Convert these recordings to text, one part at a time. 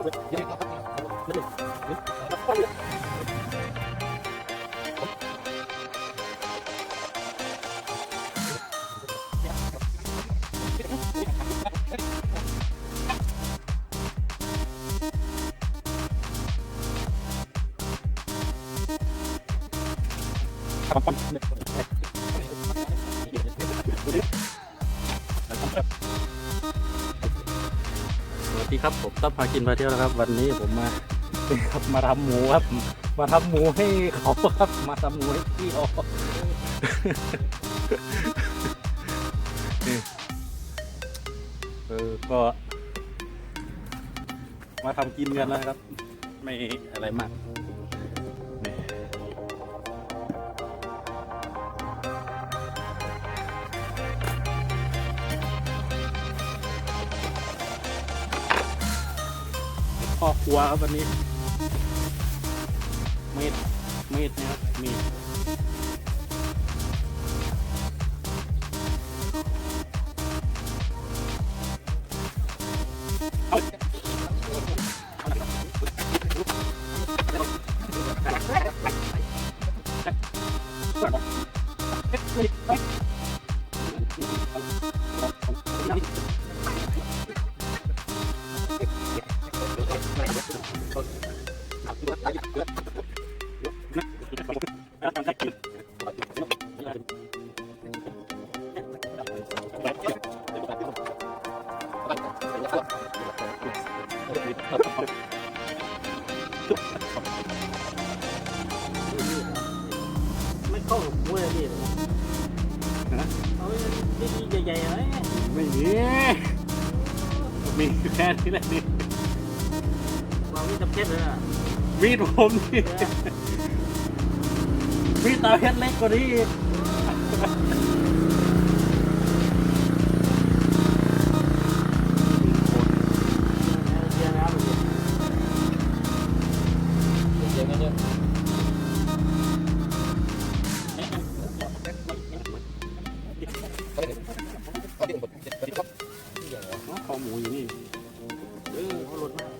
สวั ดีครับผมต้อมพากินพาเที่ยวนะครับ วันนี้ผมมาครับมาทำหมูครับ มาทำหมูให้เขาครับ มาทำหมูให้พี่เขานี่เออก็ มาทำกินกันนะครับ ไม่อะไรมาก ครัวครับวันนี้มีดมีดนะครับมีด เราไม่จำเป็นเลยอะมีดผมนี่มีดตาเพชรเล็กกว่านี้อีกเชียร์แล้วมันเดี๋ยวกันเยอะอ๋อคอหมูอยู่นี่เออเขาหลุดมาเ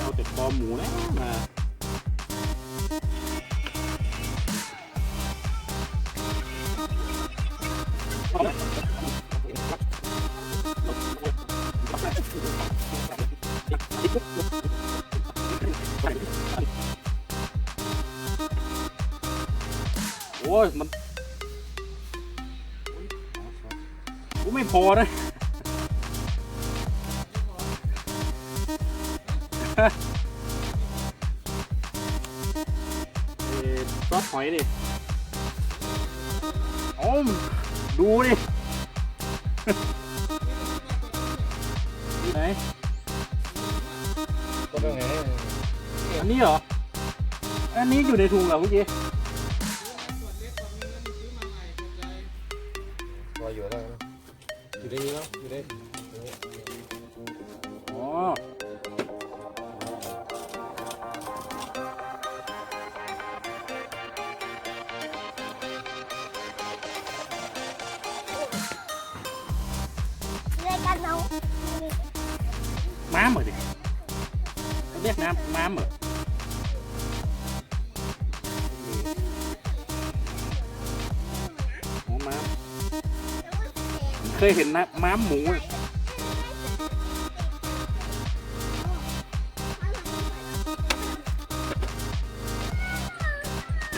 อาแต่คอหมูแล้วมาโอ้ ยมันกูไม่พอนะเอ่อซอสหอยดิโอ้มดูดิไหนก็เป็นไงอันนี้เหรอ อันนี้อยู่ในถุงเหรอเมื่อกี้ ออยู่แล้วอยู่ได้แล้วอยู่ได้อ๋อรายการน้องม้ามเหรอดิเขาเรียกน้ำม้ามเหรออ๋อ เคยเห็นนะม้ามหมูอะ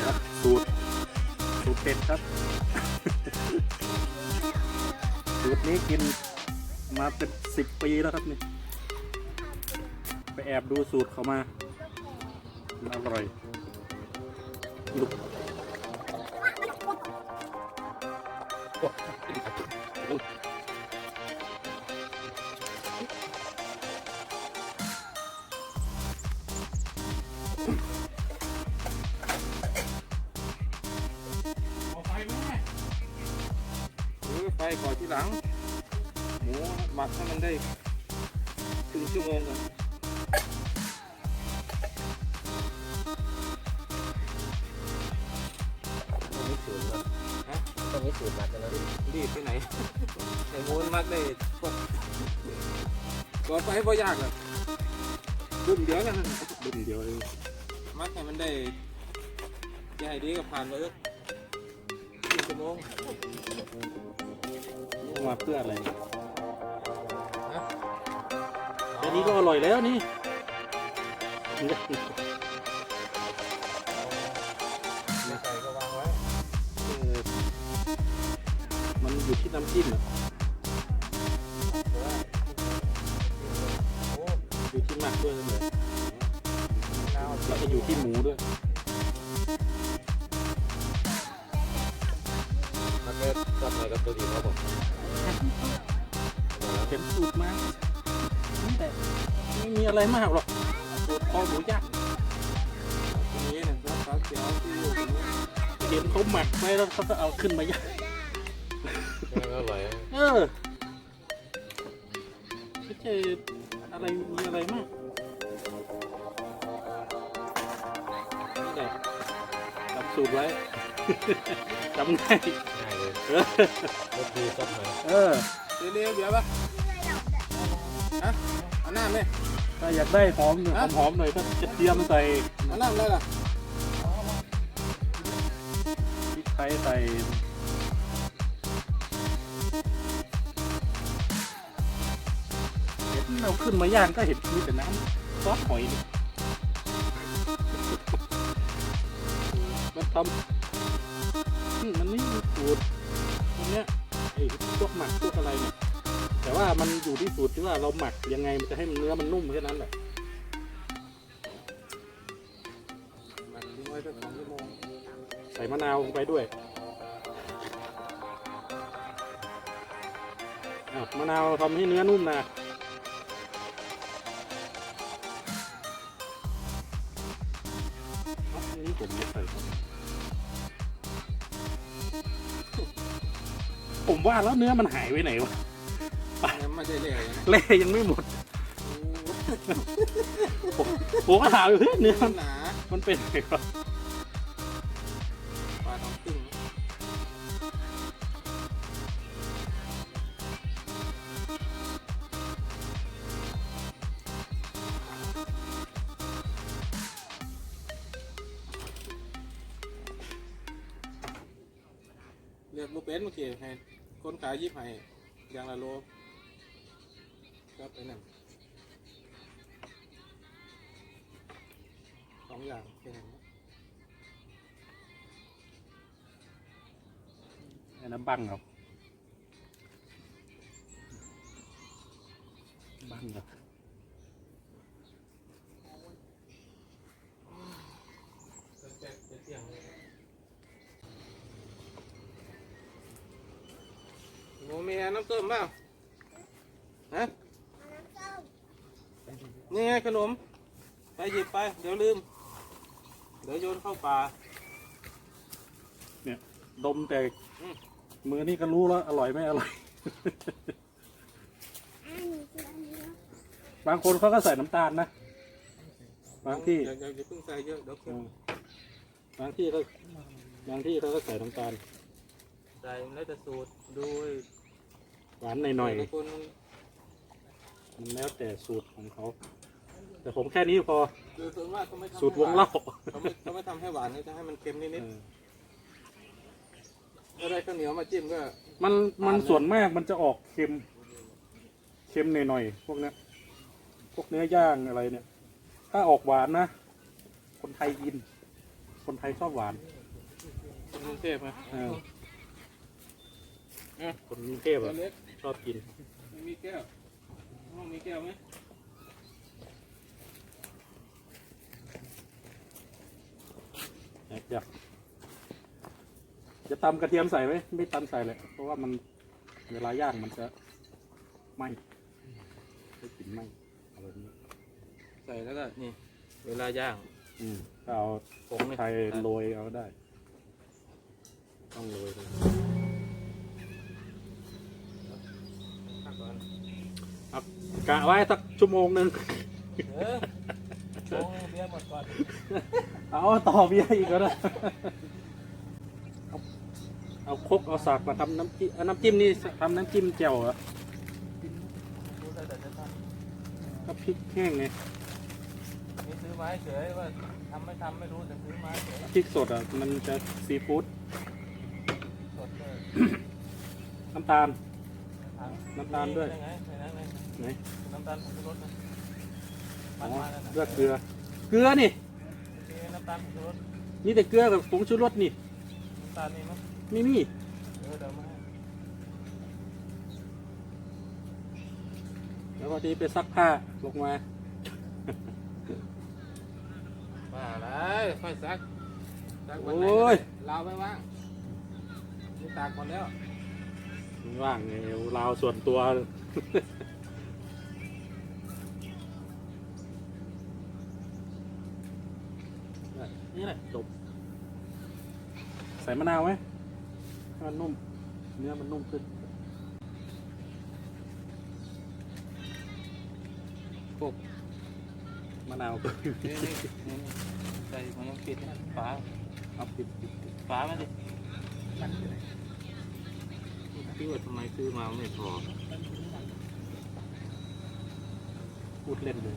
ครับสูตร สูตรเด็ดครับ สูตรนี้กินมาเป็นสิบปีแล้วครับนี่ไปแอบดูสูตรเขามา อร่อยลูก ก่อนที่หลัง หมูหมักให้มันได้ครึ่งชั่วโมงก่อนต้องมีสูตรนะฮะต้องมีสูตรหมักกันนะรีบไปไหนไอ้หมูมันมักได้พวกก่อนไปบ่ยากหรอกดุมเดียวกันนั่นน่ะดุนเดียวเองมักให้มันได้ยายดีก็ผ่านไปแล้วครึ่งชั่วโมง มาเพื่ออะไรฮะแค่นี้ก็อร่อยแล้วนี่ไม่ใส่ก็วางไว้เออมันอยู่ที่น้ำจิ้มอะเพราะว่าโอ้อยู่ที่หมักด้วยนั่นแหละน้าวแล้วก็อยู่ที่หมูด้วย เก็ตจับหน่อยกับตัวดีครับผมเป็นสูตรมานี่แต่ไม่มีอะไรมากหรอกสูตรคอหมูย่างทีนี้เนี่ยแล้วเขาเขียวที่อยู่ตรงนี้เห็นเขาหมักไว้แล้วเขาก็เอาขึ้นมาย่างยังอร่อยเออไม่ใช่อะไรมีอะไรมากนี่แหละจำสูตรไว้จำง่า ยง่ายเลยเออรสดีซับหน่อยเออเรียวๆเดี๋ยวปะฮะเอาน้ำไหมถ้าอยากได้หอมหน่อยฮะหอมๆหน่อยก็จะเตรียมใส่เอาน้ำเลยล่ะพริกไทยใส่เห็นเราขึ้นมาย่างก็เห็นมีแต่น้ำซอสหอยนี่มันทำอืมมันไม่มีสูตรตรงเนี้ยไอ้ พวกหมักพวกอะไรเนี่ยแต่ว่ามันอยู่ที่สูตรที่ว่าเราหมักยังไงมันจะให้มันเนื้อมันนุ่มแค่นั้นแหละหมักทิ้งไว้สักสองชั่วโมงใส่มะนาวลงไปด้วยมะนาวทำให้เนื้อนุ่มนะเอ้าอันนี้ผมไม่ใส่ ผมว่าแล้วเนื้อมันหายไปไหนวะยังไม่ได้เลยนะเล่ยังไม่หมดผมผมก็ถามอยู่เฮ้ยเนื้อมัมันนหนา มันเป็นไงวะปลาทองครึ่งเรียกบุเป็นเมื่อกี้ให้ คนขายยิบให้อย่างละโลครับไอ้นั่นสองอย่างแค่นั้นอันนั้นบังเหรอบังเหรอ มมีน้ำส้มเปล่าฮะนี่ไงขนม ไปหยิบไป เดี๋ยวลืม เดี๋ยวโยนเข้าป่า เนี่ย ดมแต่อืม มือนี่ก็รู้แล้ว อร่อยไม่อร่อย บางคนเขาก็ใส่น้ำตาลนะ บางที่อย่าอย่าอย่าเพิ่งใส่เยอะเดี๋ยวเค็อืมมบางที่ก็บางที่เขาก็ใส่น้ำตาล ใส่แล้วจะสูตรดูไอ้ หวานหน่อยแต่ละคนๆมันแล้วแต่สูตรของเขา แต่ผมแค่นี้พอ คือส่วนมากเขาไม่ทำสูตรวงเล่าเขาไม่เขาไม่ทำให้หวานเขาจะให้มันเค็มนิดเออๆถ้าได้ข้าวเหนียวมาจิ้มก็ มัน มันหวานเลยส่วนมากมันจะออกเค็ม เค็มหน่อยๆ พวกเนี้ย พวกเนื้อย่างอะไรเนี่ย ถ้าออกหวานนะ คนไทยกิน คนไทยชอบหวาน คนกรุงเทพไหมเออ คนกรุงเทพตัวอะเล็กชอบกินไม่มีแก้วห้องมีแก้วไหมอยากจะตำกระเทียมใส่ไหมไม่ตำใส่เลย เพราะว่ามันเวลาย่างมันจะไหม้ได้กลิ่นไหม้อะไรนี้ใส่แล้วก็นี่ เวลาย่างอืมถ้าเอาผงนี่ไทยโรยเอาได้ ต้องโรยเลย ก่อนกะไว้สักชั่วโมงหนึ่งเออโอ้เบียร์หมดก่อนเอาต่อเบียร์อีกแล้วนะเอาเอาครกเอาสากมาทำน้ำจิ้มเอาน้ำจิ้มนี่ทำน้ำจิ้มแจ่วเหรอดูแต่แต่จะทก็พริกแห้งไงำมีซื้อไม้เฉยว่าทำไม่ทำไม่รู้แต่ซื้อไม้เฉยพริกสดอะมันจะซีฟู้ดสดเลยน้ำตาลถัง น้ำตาลด้วยไงในนั้นไงไหนน้ำตาลผงชูรสนะอ๋มัอนมาแล้วนะเลือดเกลือ เกลือนี่โอเคน้ำตาลผงชูรสนี่แต่เกลือกับผงชูรสนี่ น้ำตาลนี่มั้งไม่มีเออเดี๋ยวมาให้แล้วพอดีไปซักผ้าลงมาว่าอะไรค่อยซักซักวันไหนโอ้ยเราไม่ว่างนี่ตากหมดแล้วไม่ ว่างไงเราวส่วนตัวนี่แหละจบ ใส่มะนาวไหมให้มันนุ่ม เนื้อมันนุ่มขึ้นพวกมะนาวก็นี่นี่นี่นี่ใส่มันยังปิดนะฝาเอาปิดปิดปิดฝามาดิ พี่ว่าทำไมซื้อมาไม่พอ พูดเล่นเลย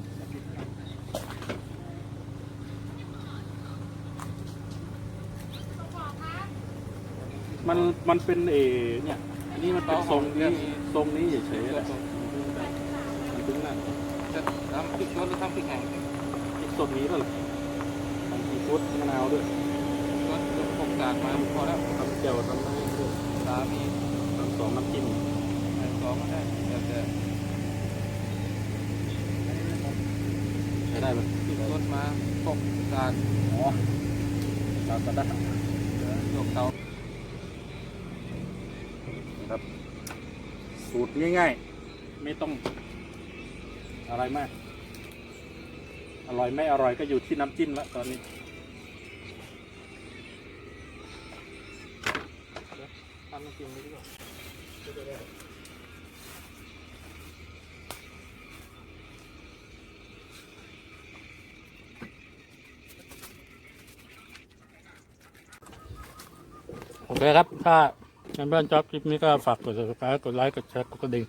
มันมันเป็นเอเนี่ย อันนี้มันเป็นทรงนี้ทรงนี้เฉยๆแหละมันถึงนั่นจะทำพริกรสหรือทำพริกแห้งพริกสดนี้ก็เหรอทำซีฟู้ดมะนาวด้วยรสจะพกกากมาพอแล้วทำเจียวทำอะไรด้วยสามีทำ สองน้ำจิ้มใส่สองก็ได้แต่แต่ใช้ได้ไหมพริกรสมาพกกากอ๋อตามก็ได้ยกเตาครับ สูตรง่ายๆ ไม่ต้อง อะไรมาก อร่อยไม่อร่อยก็อยู่ที่น้ำจิ้มละตอนนี้ทำน้ำจิ้มนี้ดีกว่า โอเคครับ ถ้าเพื่อนๆชอบคลิปนี้ก็ฝากกด subscribe กดไลค์ กดแชร์ กดกระดิ่ง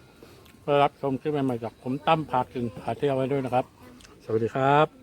เพื่อรับชมคลิปใหม่ๆจากผมตั้มพากินพาเที่ยวไว้ด้วยนะครับ สวัสดีครับ